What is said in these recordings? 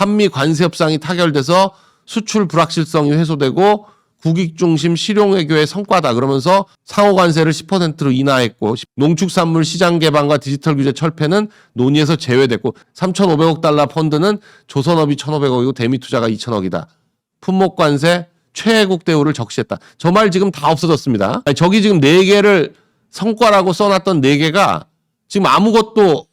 한미 관세 협상이 타결돼서 수출 불확실성이 해소되고 국익 중심 실용 외교의 성과다 그러면서 상호 관세를 10%로 인하했고 농축산물 시장 개방과 디지털 규제 철폐는 논의에서 제외됐고 3,500억 달러 펀드는 조선업이 1,500억이고 대미 투자가 2,000억이다. 품목 관세 최애국 대우를 적시했다. 저 말 지금 다 없어졌습니다. 아니, 저기 지금 네 개를 성과라고 써놨던 네 개가 지금 아무것도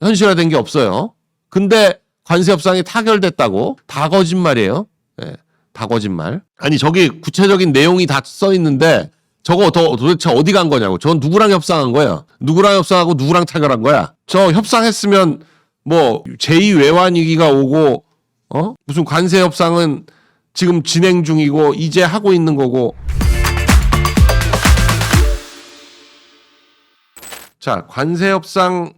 현실화된 게 없어요. 근데 관세 협상이 타결됐다고 다 거짓말이에요. 예, 다 거짓말. 아니 저기 구체적인 내용이 다 써 있는데 저거 더 도대체 어디 간 거냐고. 전 누구랑 협상한 거야? 누구랑 협상하고 누구랑 타결한 거야? 저 협상했으면 뭐 제2 외환 위기가 오고 어 무슨 관세 협상은 지금 진행 중이고 이제 하고 있는 거고. 자 관세 협상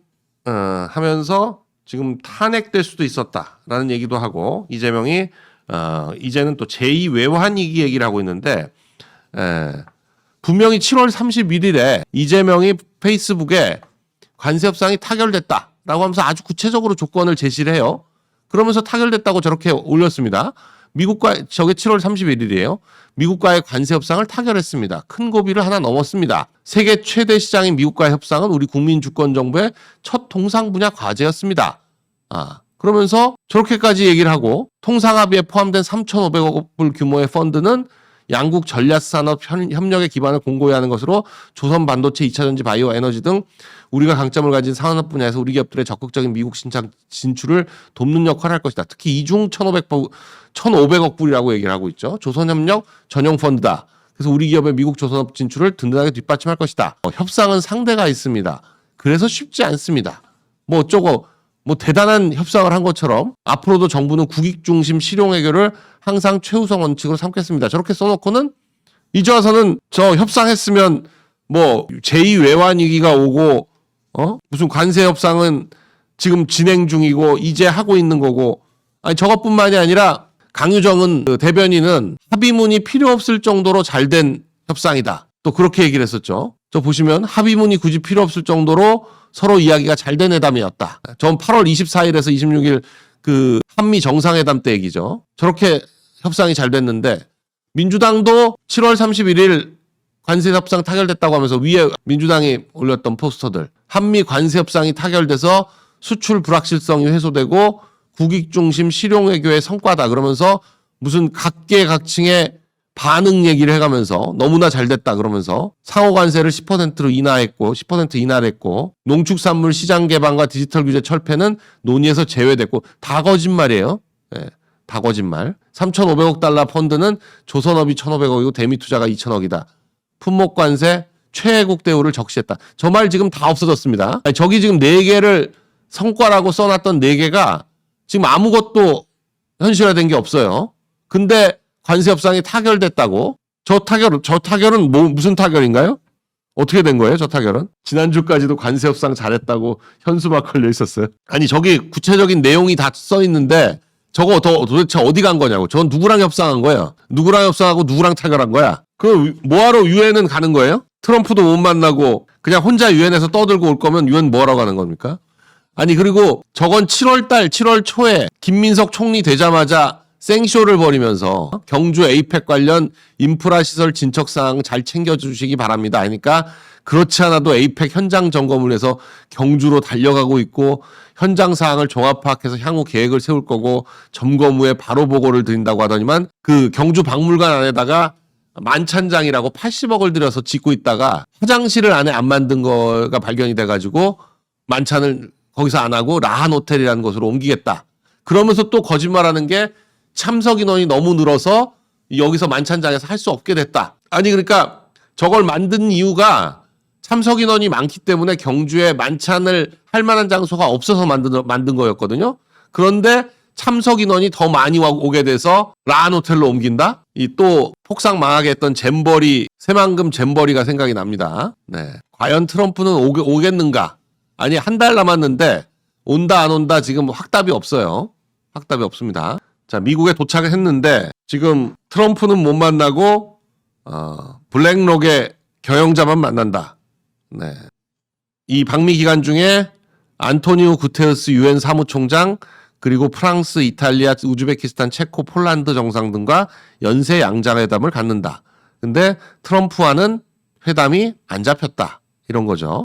어, 하면서 지금 탄핵될 수도 있었다라는 얘기도 하고 이재명이 어, 이제는 또 제2 외환 위기 얘기를 하고 있는데 에, 분명히 7월 31일에 이재명이 페이스북에 관세 협상이 타결됐다라고 하면서 아주 구체적으로 조건을 제시를 해요. 그러면서 타결됐다고 저렇게 올렸습니다. 미국과 저게 7월 31일이에요. 미국과의 관세 협상을 타결했습니다. 큰 고비를 하나 넘었습니다. 세계 최대 시장인 미국과의 협상은 우리 국민 주권 정부의 첫 통상 분야 과제였습니다. 아, 그러면서 저렇게까지 얘기를 하고 통상 합의에 포함된 3,500억 불 규모의 펀드는 양국 전략산업 현- 협력의 기반을 공고히 하는 것으로 조선 반도체, 2차 전지, 바이오 에너지 등 우리가 강점을 가진 산업 분야에서 우리 기업들의 적극적인 미국 신장 진출을 돕는 역할을 할 것이다. 특히 이중 1,500, 1,500억 불이라고 얘기를 하고 있죠. 조선협력 전용 펀드다. 그래서 우리 기업의 미국 조선업 진출을 든든하게 뒷받침할 것이다. 어, 협상은 상대가 있습니다. 그래서 쉽지 않습니다. 뭐 어쩌고 뭐 대단한 협상을 한 것처럼 앞으로도 정부는 국익 중심 실용 해결을 항상 최우선 원칙으로 삼겠습니다. 저렇게 써놓고는 이제 와서는 저 협상했으면 뭐 제2 외환 위기가 오고 어 무슨 관세 협상은 지금 진행 중이고 이제 하고 있는 거고 아니 저것뿐만이 아니라 강유정은 그 대변인은 합의문이 필요 없을 정도로 잘 된 협상이다. 또 그렇게 얘기를 했었죠. 저 보시면 합의문이 굳이 필요 없을 정도로 서로 이야기가 잘 된 회담이었다. 전 8월 24일에서 26일 그 한미 정상회담 때 얘기죠. 저렇게 협상이 잘 됐는데 민주당도 7월 31일 관세 협상 타결됐다고 하면서 위에 민주당이 올렸던 포스터들 한미 관세 협상이 타결돼서 수출 불확실성이 해소되고 국익 중심 실용 외교의 성과다 그러면서 무슨 각계 각층의 반응 얘기를 해가면서 너무나 잘 됐다 그러면서 상호 관세를 10%로 인하했고 10% 인하를 했고 농축산물 시장 개방과 디지털 규제 철폐는 논의에서 제외됐고 다 거짓말이에요. 예, 다 거짓말. 3,500억 달러 펀드는 조선업이 1,500억이고 대미 투자가 2,000억이다. 품목 관세 최애국 대우를 적시했다. 저 말 지금 다 없어졌습니다. 아니, 저기 지금 네 개를 성과라고 써놨던 네 개가 지금 아무것도 현실화된 게 없어요. 근데 관세 협상이 타결됐다고? 저 타결, 저 타결은 뭐, 무슨 타결인가요? 어떻게 된 거예요, 저 타결은? 지난주까지도 관세 협상 잘했다고 현수막 걸려 있었어요. 아니, 저기 구체적인 내용이 다 써 있는데 저거 더 도대체 어디 간 거냐고. 전 누구랑 협상한 거예요? 누구랑 협상하고 누구랑 타결한 거야? 그 뭐하러 유엔은 가는 거예요? 트럼프도 못 만나고 그냥 혼자 유엔에서 떠들고 올 거면 유엔 뭐하러 가는 겁니까? 아니 그리고 저건 7월 달 7월 초에 김민석 총리 되자마자 생쇼를 벌이면서 경주 에이펙 관련 인프라 시설 진척 사항 잘 챙겨 주시기 바랍니다. 하니까 그렇지 않아도 에이펙 현장 점검을 해서 경주로 달려가고 있고 현장 사항을 종합 파악해서 향후 계획을 세울 거고 점검 후에 바로 보고를 드린다고 하더니만 그 경주 박물관 안에다가 만찬장이라고 80억을 들여서 짓고 있다가 화장실을 안에 안 만든 거가 발견이 돼가지고 만찬을 거기서 안 하고 라한 호텔이라는 곳으로 옮기겠다. 그러면서 또 거짓말하는 게 참석 인원이 너무 늘어서 여기서 만찬장에서 할 수 없게 됐다. 아니 그러니까 저걸 만든 이유가 참석 인원이 많기 때문에 경주에 만찬을 할 만한 장소가 없어서 만든 만든 거였거든요. 그런데 참석 인원이 더 많이 와- 오게 돼서 라한 호텔로 옮긴다. 이 또 폭삭 망하게 했던 잼버리 새만금 잼버리가 생각이 납니다. 네. 과연 트럼프는 오게, 오겠는가? 아니 한 달 남았는데 온다 안 온다 지금 확답이 없어요. 확답이 없습니다. 자 미국에 도착을 했는데 지금 트럼프는 못 만나고 어, 블랙록의 경영자만 만난다. 네. 이 방미 기간 중에 안토니오 구테르스 유엔 사무총장 그리고 프랑스, 이탈리아, 우즈베키스탄, 체코, 폴란드 정상 등과 연쇄 양자회담을 갖는다. 근데 트럼프와는 회담이 안 잡혔다. 이런 거죠.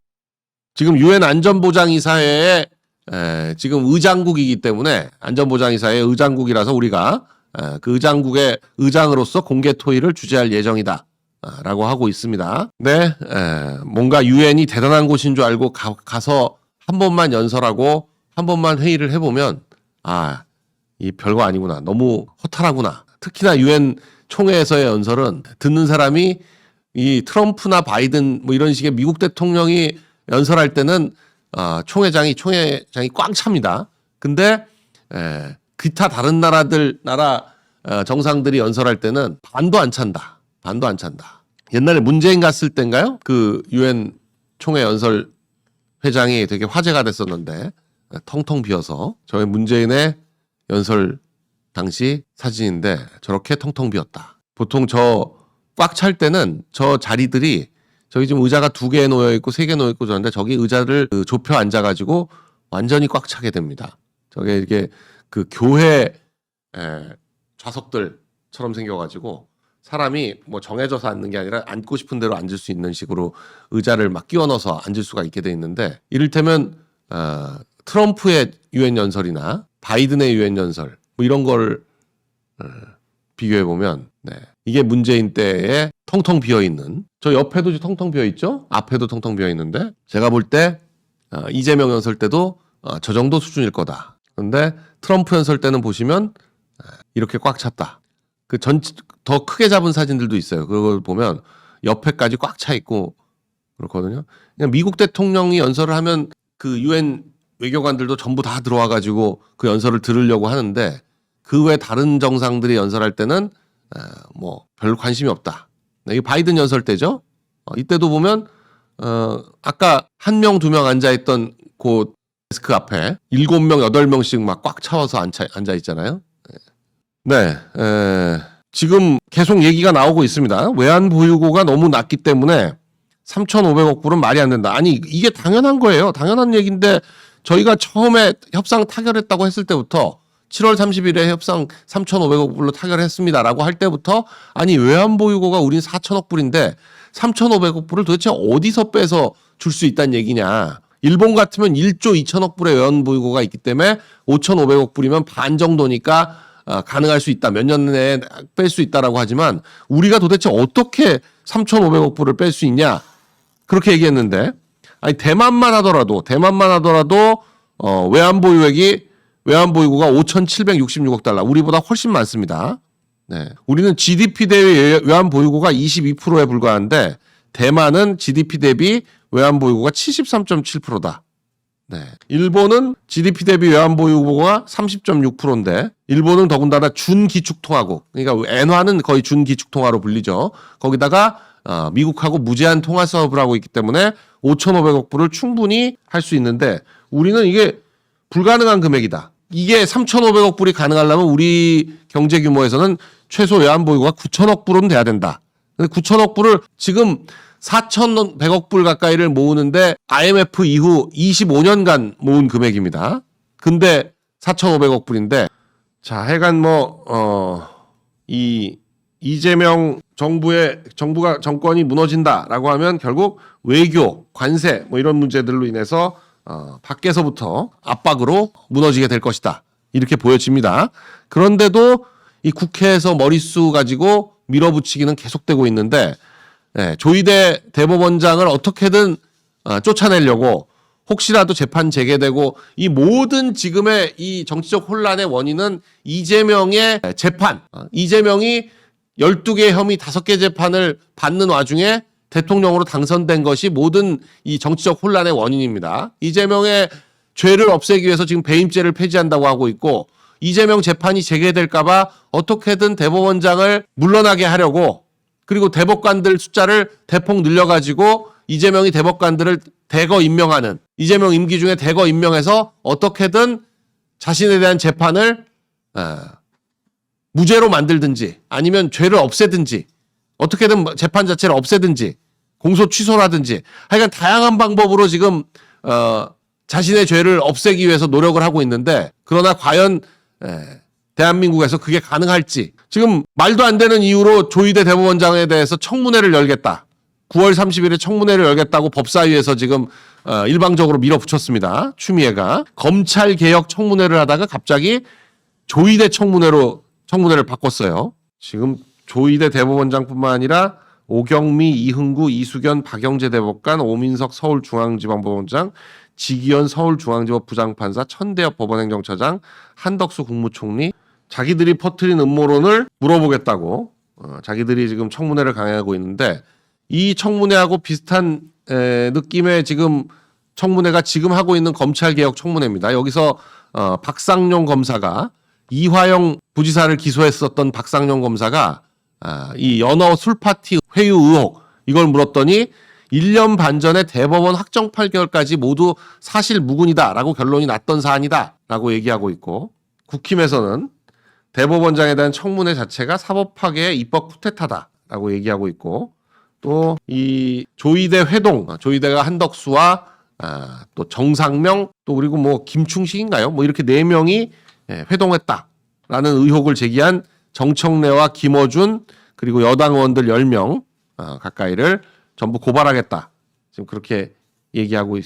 지금 유엔 안전보장이사회에 에, 지금 의장국이기 때문에 안전보장이사회 의장국이라서 우리가 에, 그 의장국의 의장으로서 공개 토의를 주재할 예정이다. 아, 라고 하고 있습니다. 네, 에, 뭔가 유엔이 대단한 곳인 줄 알고 가, 가서 한 번만 연설하고 한 번만 회의를 해보면 아, 이 별거 아니구나. 너무 허탈하구나. 특히나 유엔 총회에서의 연설은 듣는 사람이 이 트럼프나 바이든 뭐 이런 식의 미국 대통령이 연설할 때는 아, 총회장이 총회장이 꽉 찹니다. 근데 에, 기타 다른 나라들 나라 어, 정상들이 연설할 때는 반도 안 찬다. 반도 안 찬다. 옛날에 문재인 갔을 땐가요? 그 유엔 총회 연설 회장이 되게 화제가 됐었는데 텅텅 비어서 저희 문재인의 연설 당시 사진인데 저렇게 텅텅 비었다. 보통 저 꽉 찰 때는 저 자리들이 저기 지금 의자가 두 개 놓여 있고 세 개 놓여 있고 저런데 저기 의자를 그 좁혀 앉아 가지고 완전히 꽉 차게 됩니다. 저게 이게 그 교회 에, 좌석들처럼 생겨 가지고 사람이 뭐 정해져서 앉는 게 아니라 앉고 싶은 대로 앉을 수 있는 식으로 의자를 막 끼워 넣어서 앉을 수가 있게 돼 있는데 이를테면 어, 트럼프의 유엔 연설이나 바이든의 유엔 연설 뭐 이런 걸 어, 비교해 보면 네. 이게 문재인 때에 텅텅 비어 있는 저 옆에도 텅텅 비어 있죠 앞에도 텅텅 비어 있는데 제가 볼때 어, 이재명 연설 때도 어, 저 정도 수준일 거다 그런데 트럼프 연설 때는 보시면 어, 이렇게 꽉 찼다 그 전 더 크게 잡은 사진들도 있어요. 그걸 보면 옆에까지 꽉 차 있고 그렇거든요. 그냥 미국 대통령이 연설을 하면 그 유엔 외교관들도 전부 다 들어와 가지고 그 연설을 들으려고 하는데 그 외 다른 정상들이 연설할 때는 뭐 별 관심이 없다. 네, 이게 바이든 연설 때죠. 어, 이때도 보면 어 아까 한 명 두 명 앉아 있던 그 데스크 앞에 일곱 명 여덟 명씩 막 꽉 차워서 앉아, 앉아 있잖아요. 네, 에, 지금 계속 얘기가 나오고 있습니다. 외환 보유고가 너무 낮기 때문에 3,500억 불은 말이 안 된다. 아니 이게 당연한 거예요. 당연한 얘기인데 저희가 처음에 협상 타결했다고 했을 때부터 7월 30일에 협상 3,500억 불로 타결했습니다라고 할 때부터 아니 외환 보유고가 우린 4천억 불인데 3,500억 불을 도대체 어디서 빼서 줄 수 있다는 얘기냐. 일본 같으면 1조 2천억 불의 외환 보유고가 있기 때문에 5,500억 불이면 반 정도니까 어, 가능할 수 있다. 몇 년 내에 뺄 수 있다라고 하지만 우리가 도대체 어떻게 3,500억 불을 뺄 수 있냐? 그렇게 얘기했는데 아니 대만만 하더라도 대만만 하더라도 어, 외환 보유액이 외환 보유고가 5,766억 달러. 우리보다 훨씬 많습니다. 네. 우리는 GDP 대비 외환 보유고가 22%에 불과한데 대만은 GDP 대비 외환 보유고가 73.7%다. 네. 일본은 GDP 대비 외환 보유고가 30.6%인데 일본은 더군다나 준기축통화국 그러니까 엔화는 거의 준기축통화로 불리죠. 거기다가 어, 미국하고 무제한 통화 사업을 하고 있기 때문에 5,500억 불을 충분히 할 수 있는데 우리는 이게 불가능한 금액이다. 이게 3,500억 불이 가능하려면 우리 경제 규모에서는 최소 외환 보유고가 9,000억 불은 돼야 된다. 근데 9,000억 불을 지금 4,100억 불 가까이를 모으는데 IMF 이후 25년간 모은 금액입니다. 근데 4,500억 불인데 자, 하여간 뭐, 어, 이 이재명 정부의 정부가 정권이 무너진다라고 하면 결국 외교, 관세 뭐 이런 문제들로 인해서 어, 밖에서부터 압박으로 무너지게 될 것이다. 이렇게 보여집니다. 그런데도 이 국회에서 머릿수 가지고 밀어붙이기는 계속되고 있는데 예, 조희대 대법원장을 어떻게든 어, 쫓아내려고 혹시라도 재판 재개되고 이 모든 지금의 이 정치적 혼란의 원인은 이재명의 재판, 어, 이재명이 12개 혐의 5개 재판을 받는 와중에 대통령으로 당선된 것이 모든 이 정치적 혼란의 원인입니다. 이재명의 죄를 없애기 위해서 지금 배임죄를 폐지한다고 하고 있고 이재명 재판이 재개될까봐 어떻게든 대법원장을 물러나게 하려고 그리고 대법관들 숫자를 대폭 늘려가지고 이재명이 대법관들을 대거 임명하는 이재명 임기 중에 대거 임명해서 어떻게든 자신에 대한 재판을 어, 무죄로 만들든지 아니면 죄를 없애든지 어떻게든 재판 자체를 없애든지 공소 취소라든지 하여간 다양한 방법으로 지금 어 자신의 죄를 없애기 위해서 노력을 하고 있는데 그러나 과연 에, 대한민국에서 그게 가능할지 지금 말도 안 되는 이유로 조희대 대법원장에 대해서 청문회를 열겠다. 9월 30일에 청문회를 열겠다고 법사위에서 지금 어, 일방적으로 밀어붙였습니다. 추미애가 검찰 개혁 청문회를 하다가 갑자기 조희대 청문회로 청문회를 바꿨어요. 지금 조희대 대법원장뿐만 아니라 오경미, 이흥구, 이수견, 박영재 대법관, 오민석 서울중앙지방법원장, 지기현 서울중앙지법 부장판사, 천대엽 법원행정처장, 한덕수 국무총리 자기들이 퍼뜨린 음모론을 물어보겠다고 어, 자기들이 지금 청문회를 강행하고 있는데 이 청문회하고 비슷한 에, 느낌의 지금 청문회가 지금 하고 있는 검찰개혁 청문회입니다. 여기서 어, 박상용 검사가 이화영 부지사를 기소했었던 박상용 검사가 아, 이 연어 술파티 회유 의혹 이걸 물었더니 1년 반 전에 대법원 확정 판결까지 모두 사실 무근이다라고 결론이 났던 사안이다라고 얘기하고 있고 국힘에서는 대법원장에 대한 청문회 자체가 사법 파괴의 입법 쿠데타다라고 얘기하고 있고 또 이 조이대 회동 아, 조이대가 한덕수와 아, 또 정상명 또 그리고 뭐 김충식인가요? 뭐 이렇게 네 명이 예, 회동했다라는 의혹을 제기한 정청래와 김어준 그리고 여당 의원들 10명 어, 가까이를 전부 고발하겠다. 지금 그렇게 얘기하고 있,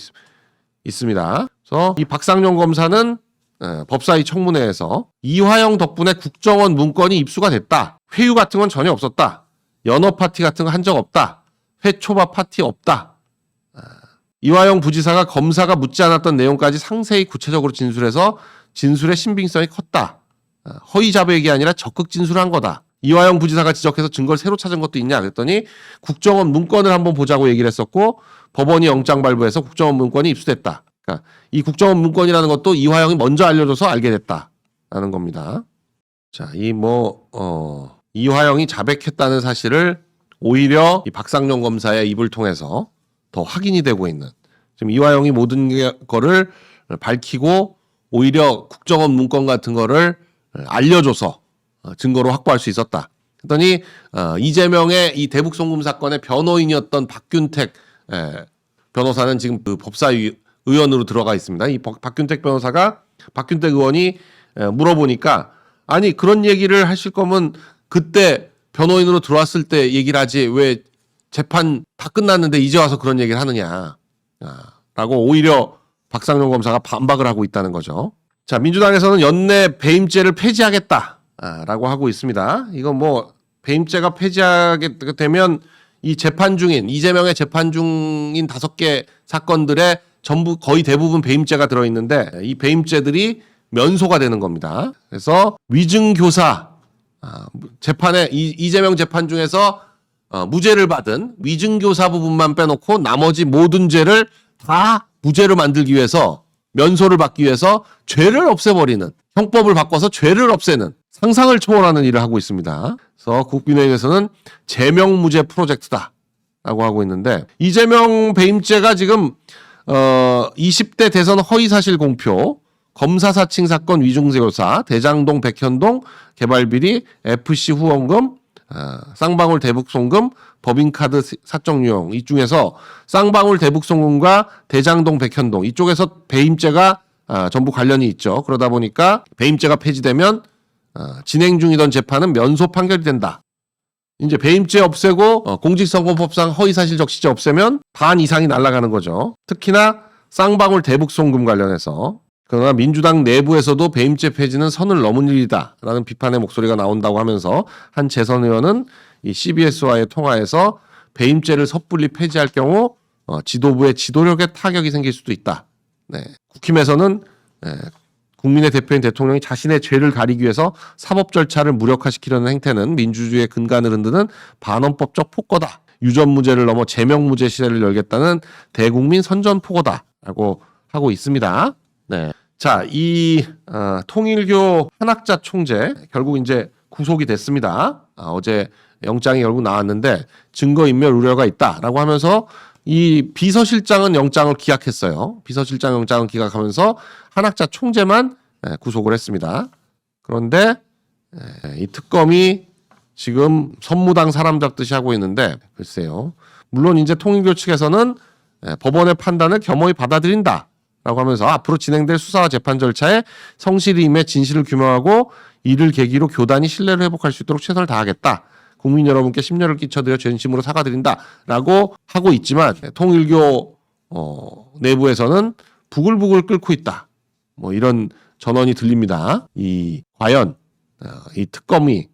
있습니다. 그래서 이 박상용 검사는 어, 법사위 청문회에서 이화영 덕분에 국정원 문건이 입수가 됐다. 회유 같은 건 전혀 없었다. 연어 파티 같은 거 한 적 없다. 회초밥 파티 없다. 아, 이화영 부지사가 검사가 묻지 않았던 내용까지 상세히 구체적으로 진술해서 진술의 신빙성이 컸다. 아, 허위 자백이 아니라 적극 진술한 거다. 이화영 부지사가 지적해서 증거를 새로 찾은 것도 있냐 그랬더니 국정원 문건을 한번 보자고 얘기를 했었고 법원이 영장 발부해서 국정원 문건이 입수됐다. 그러니까 이 국정원 문건이라는 것도 이화영이 먼저 알려줘서 알게 됐다라는 겁니다. 자, 이 뭐 어, 이화영이 자백했다는 사실을 오히려 이 박상용 검사의 입을 통해서 더 확인이 되고 있는 지금 이화영이 모든 게- 거를 밝히고 오히려 국정원 문건 같은 거를 알려줘서 어, 증거로 확보할 수 있었다. 그랬더니 어, 이재명의 이 대북 송금 사건의 변호인이었던 박균택 에, 변호사는 지금 그 법사위 의원으로 들어가 있습니다. 이 박- 박균택 변호사가 박균택 의원이 에, 물어보니까 아니 그런 얘기를 하실 거면 그때 변호인으로 들어왔을 때 얘기를 하지 왜 재판 다 끝났는데 이제 와서 그런 얘기를 하느냐. 아, 라고 오히려 박상용 검사가 반박을 하고 있다는 거죠. 자, 민주당에서는 연내 배임죄를 폐지하겠다. 아, 라고 하고 있습니다. 이거 뭐 배임죄가 폐지하게 되면 이 재판 중인 이재명의 재판 중인 다섯 개 사건들에 전부 거의 대부분 배임죄가 들어 있는데 이 배임죄들이 면소가 되는 겁니다. 그래서 위증 교사 아, 재판에 이, 이재명 재판 중에서 어, 무죄를 받은 위증 교사 부분만 빼놓고 나머지 모든 죄를 다 무죄로 만들기 위해서 면소를 받기 위해서 죄를 없애버리는 형법을 바꿔서 죄를 없애는 상상을 초월하는 일을 하고 있습니다. 그래서 국민의힘에서는 제명무죄 프로젝트다라고 하고 있는데 이재명 배임죄가 지금 어 20대 대선 허위 사실 공표 검사 사칭 사건 위중교사 대장동 백현동 개발비리 FC 후원금 어, 쌍방울 대북송금 법인카드 사적 유형 이 중에서 쌍방울 대북송금과 대장동 백현동 이쪽에서 배임죄가 아, 전부 관련이 있죠. 그러다 보니까 배임죄가 폐지되면 어, 진행 중이던 재판은 면소 판결이 된다. 이제 배임죄 없애고 어, 공직선거법상 허위사실 적시죄 없애면 반 이상이 날아가는 거죠. 특히나 쌍방울 대북송금 관련해서 그러나 민주당 내부에서도 배임죄 폐지는 선을 넘은 일이다라는 비판의 목소리가 나온다고 하면서 한 재선 의원은 이 CBS와의 통화에서 배임죄를 섣불리 폐지할 경우 어, 지도부의 지도력에 타격이 생길 수도 있다. 네. 국힘에서는 예, 국민의 대표인 대통령이 자신의 죄를 가리기 위해서 사법 절차를 무력화시키려는 행태는 민주주의의 근간을 흔드는 반헌법적 폭거다. 유전무죄를 넘어 제명무죄 시대를 열겠다는 대국민 선전포고다라고 하고 있습니다. 네. 자, 이 어, 통일교 한학자 총재 결국 이제 구속이 됐습니다. 아, 어제 영장이 결국 나왔는데 증거 인멸 우려가 있다라고 하면서 이 비서실장은 영장을 기각했어요. 비서실장 영장을 기각하면서 한학자 총재만 예, 구속을 했습니다. 그런데 예, 이 특검이 지금 선무당 사람 잡듯이 하고 있는데 글쎄요. 물론 이제 통일교 측에서는 예, 법원의 판단을 겸허히 받아들인다. 라고 하면서 앞으로 진행될 수사와 재판 절차에 성실히 임해 진실을 규명하고 이를 계기로 교단이 신뢰를 회복할 수 있도록 최선을 다하겠다. 국민 여러분께 심려를 끼쳐드려 진심으로 사과드린다라고 하고 있지만 통일교 어, 내부에서는 부글부글 끓고 있다. 뭐 이런 전언이 들립니다. 이 과연 어, 이 특검이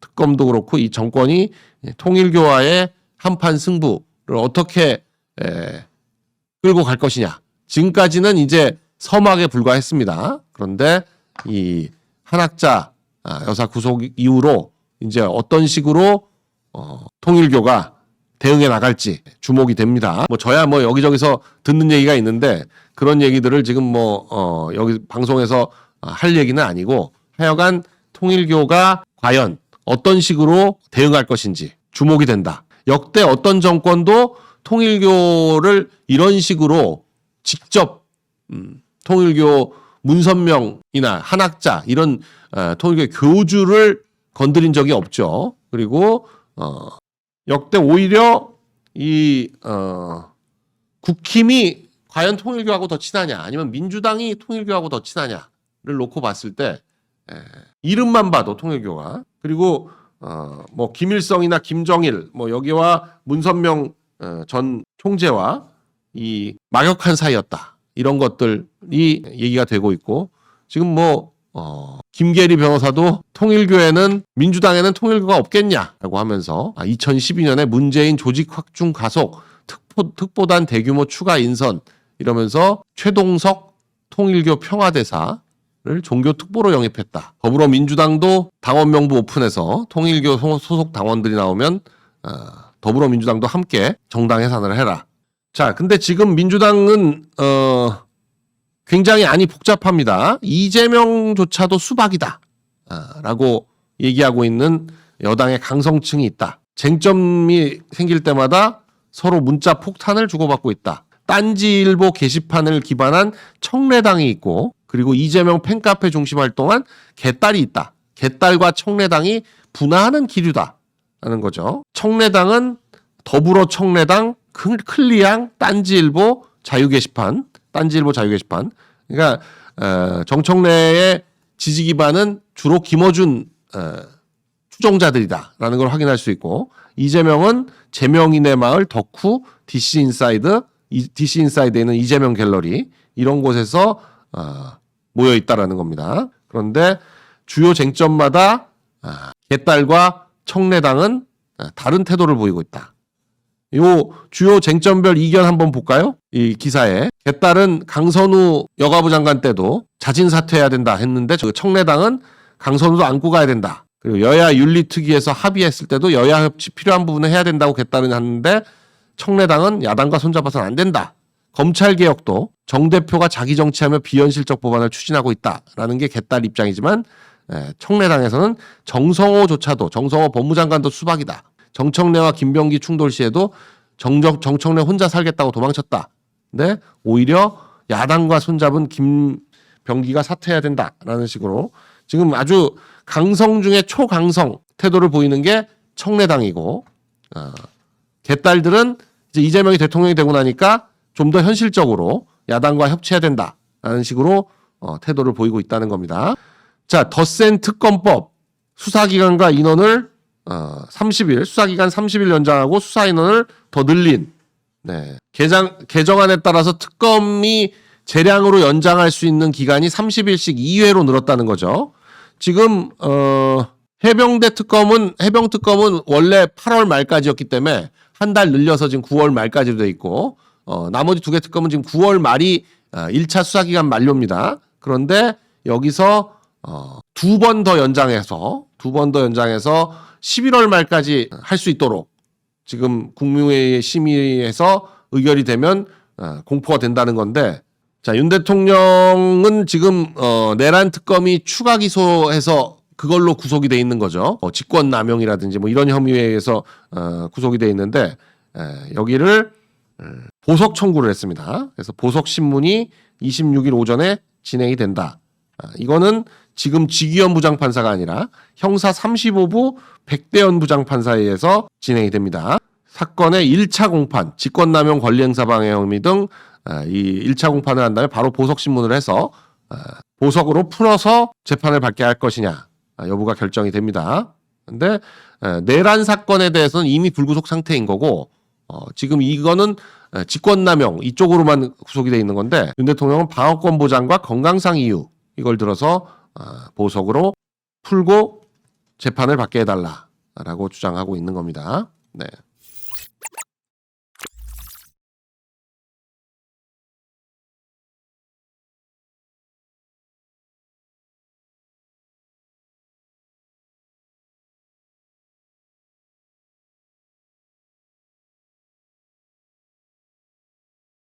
특검도 그렇고 이 정권이 통일교와의 한판 승부를 어떻게 에, 끌고 갈 것이냐. 지금까지는 이제 서막에 불과했습니다. 그런데 이 한학자 아, 여사 구속 이후로 이제 어떤 식으로 어, 통일교가 대응해 나갈지 주목이 됩니다. 뭐 저야 뭐 여기저기서 듣는 얘기가 있는데 그런 얘기들을 지금 뭐 어, 여기 방송에서 아, 할 얘기는 아니고 하여간 통일교가 과연 어떤 식으로 대응할 것인지 주목이 된다. 역대 어떤 정권도 통일교를 이런 식으로 직접 음, 통일교 문선명이나 한학자 이런 어, 통일교 교주를 건드린 적이 없죠. 그리고 어, 역대 오히려 이 어, 국힘이 과연 통일교하고 더 친하냐 아니면 민주당이 통일교하고 더 친하냐를 놓고 봤을 때 에, 이름만 봐도 통일교가 그리고 어, 뭐 김일성이나 김정일 뭐 여기와 문선명 어, 전 총재와 이 막역한 사이였다 이런 것들이 얘기가 되고 있고 지금 뭐 어, 김계리 변호사도 통일교에는 민주당에는 통일교가 없겠냐라고 하면서 아, 2012년에 문재인 조직 확충 가속 특보, 특보단 대규모 추가 인선 이러면서 최동석 통일교 평화대사 를 종교 특보로 영입했다. 더불어민주당도 당원 명부 오픈해서 통일교 소- 소속 당원들이 나오면 어, 더불어민주당도 함께 정당 해산을 해라. 자, 근데 지금 민주당은 어, 굉장히 안이 복잡합니다. 이재명조차도 수박이다. 아, 라고 얘기하고 있는 여당의 강성층이 있다. 쟁점이 생길 때마다 서로 문자 폭탄을 주고받고 있다. 딴지일보 게시판을 기반한 청래당이 있고 그리고 이재명 팬카페 중심 활동한 개딸이 있다. 개딸과 청래당이 분화하는 기류다. 라는 거죠. 청래당은 더불어 청래당, 클- 클리앙, 딴지일보, 자유 게시판, 딴지일보 자유 게시판. 그러니까 어, 정청래의 지지 기반은 주로 김어준 어, 추종자들이다라는 걸 확인할 수 있고 이재명은 재명인의 마을 덕후 DC 인사이드 이, DC 인사이드에 있는 이재명 갤러리 이런 곳에서 어, 모여 있다라는 겁니다. 그런데 주요 쟁점마다 아, 개딸과 청래당은 아, 다른 태도를 보이고 있다. 요 주요 쟁점별 이견 한번 볼까요? 이 기사에 개딸은 강선우 여가부 장관 때도 자진 사퇴해야 된다 했는데 저 청래당은 강선우도 안고 가야 된다. 그리고 여야 윤리특위에서 합의했을 때도 여야 협치 필요한 부분은 해야 된다고 개딸은 하는데 청래당은 야당과 손잡아서는 안 된다. 검찰 개혁도 정 대표가 자기 정치하며 비현실적 법안을 추진하고 있다라는 게 개딸 입장이지만 에, 청래당에서는 정성호조차도 정성호 법무장관도 수박이다. 정청래와 김병기 충돌 시에도 정정, 정청래 혼자 살겠다고 도망쳤다. 근데 오히려 야당과 손잡은 김병기가 사퇴해야 된다라는 식으로 지금 아주 강성 중에 초강성 태도를 보이는 게 청래당이고 어, 개딸들은 이제 이재명이 대통령이 되고 나니까 좀 더 현실적으로 야당과 협치해야 된다라는 식으로 어, 태도를 보이고 있다는 겁니다. 자, 덧센 특검법 수사기간과 인원을 어, 30일 수사기간 30일 연장하고 수사 인원을 더 늘린 네. 개정 개정안에 따라서 특검이 재량으로 연장할 수 있는 기간이 30일씩 2회로 늘었다는 거죠. 지금 어 해병대 특검은 해병 특검은 원래 8월 말까지였기 때문에 한 달 늘려서 지금 9월 말까지로 돼 있고 어 나머지 두 개 특검은 지금 9월 말이 어, 1차 수사 기간 만료입니다. 그런데 여기서 어, 두 번 더 연장해서 두 번 더 연장해서 11월 말까지 할 수 있도록 지금 국무회의 심의에서 의결이 되면 어, 공포가 된다는 건데 자, 윤 대통령은 지금 어, 내란 특검이 추가 기소해서 그걸로 구속이 돼 있는 거죠. 어, 직권 남용이라든지 뭐 이런 혐의에 의해서 어, 구속이 돼 있는데 에, 여기를 에, 보석 청구를 했습니다. 그래서 보석 신문이 26일 오전에 진행이 된다. 아, 이거는 지금 지기현 부장판사가 아니라 형사 35부 백대현 부장판사에 의해서 진행이 됩니다. 사건의 1차 공판, 직권남용 권리행사 방해 혐의 등 아, 이 1차 공판을 한 다음에 바로 보석 신문을 해서 아, 보석으로 풀어서 재판을 받게 할 것이냐 아, 여부가 결정이 됩니다. 근데 에, 내란 사건에 대해서는 이미 불구속 상태인 거고 어, 지금 이거는 에, 직권남용 이쪽으로만 구속이 돼 있는 건데 윤 대통령은 방어권 보장과 건강상 이유 이걸 들어서 아, 보석으로 풀고 재판을 받게 해달라라고 주장하고 있는 겁니다. 네.